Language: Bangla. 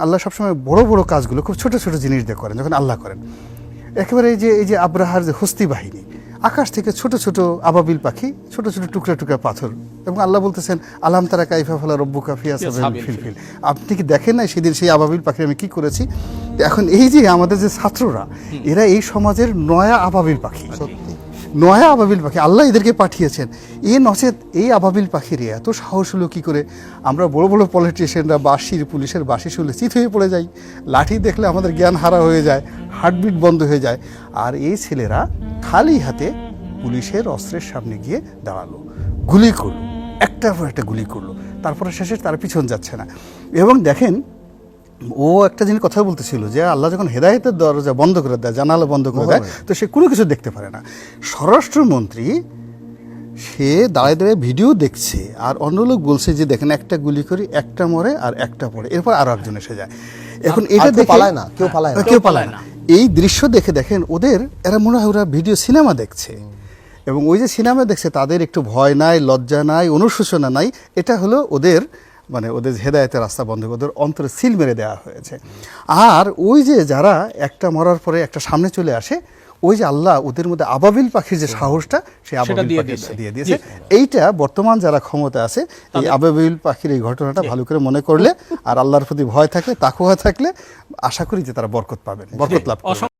আল্লাহ সবসময় বড় বড় কাজগুলো খুব ছোট ছোট জিনিস দিয়ে করেন যখন আল্লাহ করেন। একেবারে এই যে এই যে আব্রাহার যে হস্তি বাহিনী আকাশ থেকে ছোট ছোট আবাবিল পাখি ছোট ছোট টুকরা টুকরা পাথর এবং আল্লাহ বলতেছেন আলাম তারা কাইফা ফলা রব্বু কাফিয়া ফিলফিল আপনি কি দেখেন না সেদিন সেই আবাবিল পাখি আমি কি করেছি? এখন এই যে আমাদের যে ছাত্ররা এরা এই সমাজের নয়া আবাবিল পাখি। সত্যি নয়া আবাবিল পাখি, আল্লাহ এদেরকে পাঠিয়েছেন। এ নচেত এই আবাবিল পাখির এত সাহস হলো কী করে? আমরা বড় বড় পলিটিশিয়ানরা, বাঁশির পুলিশের বাঁশি শুলে চিত হয়ে পড়ে যাই। লাঠি দেখলে আমাদের জ্ঞান হারা হয়ে যায় হার্টবিট বন্ধ হয়ে যায়। আর এই ছেলেরা খালি হাতে পুলিশের অস্ত্রের সামনে গিয়ে দাঁড়াল। গুলি করল, একটার পর একটা গুলি করল। তারপরে শেষে তার পিছন যাচ্ছে না। এবং দেখেন ও একটা জিনিস কথা বলতেছিল যে আল্লাহ যখন হেদায়েতের দরজা বন্ধ করে দেয় জানালা বন্ধ করে দেয় তো সে কোনো কিছু দেখতে পারে না। স্বরাষ্ট্রমন্ত্রী সে দাঁড়ায় দাঁড়িয়ে ভিডিও দেখছে আর অন্য লোক বলছে যে দেখেন একটা গুলি করি একটা মরে আর একটা পড়ে। এরপর আরও একজন এসে যায়। এখন এটা দেখে পালায় না, কেউ পালায় না। কেউ পালায় না। এই দৃশ্য দেখে দেখেন ওদের এরা মনে হয় ওরা ভিডিও সিনেমা দেখছে। এবং ওই যে সিনেমা দেখছে তাদের একটু ভয় নাই লজ্জা নাই অনুশোচনা নাই। এটা হলো ওদের মানে ওদের হেদায়তের রাস্তা বন্ধ করে ওদের অন্তরে সিল মেরে দেওয়া হয়েছে। আর ওই যে যারা একটা মরার পরে একটা সামনে চলে আসে ওই যে আল্লাহ ওদের মধ্যে আবাবিল পাখির যে সাহসটা সেই আবাবিল দিয়েছে। দিয়ে দিয়েছে। এইটা বর্তমান যারা ক্ষমতা আছে এই আবাবিল পাখির এই ঘটনাটা ভালো করে মনে করলে আর আল্লাহর প্রতি ভয় থাকলে তাকুয়া থাকলে আশা করি যে তারা বরকত পাবেন বরকত লাভ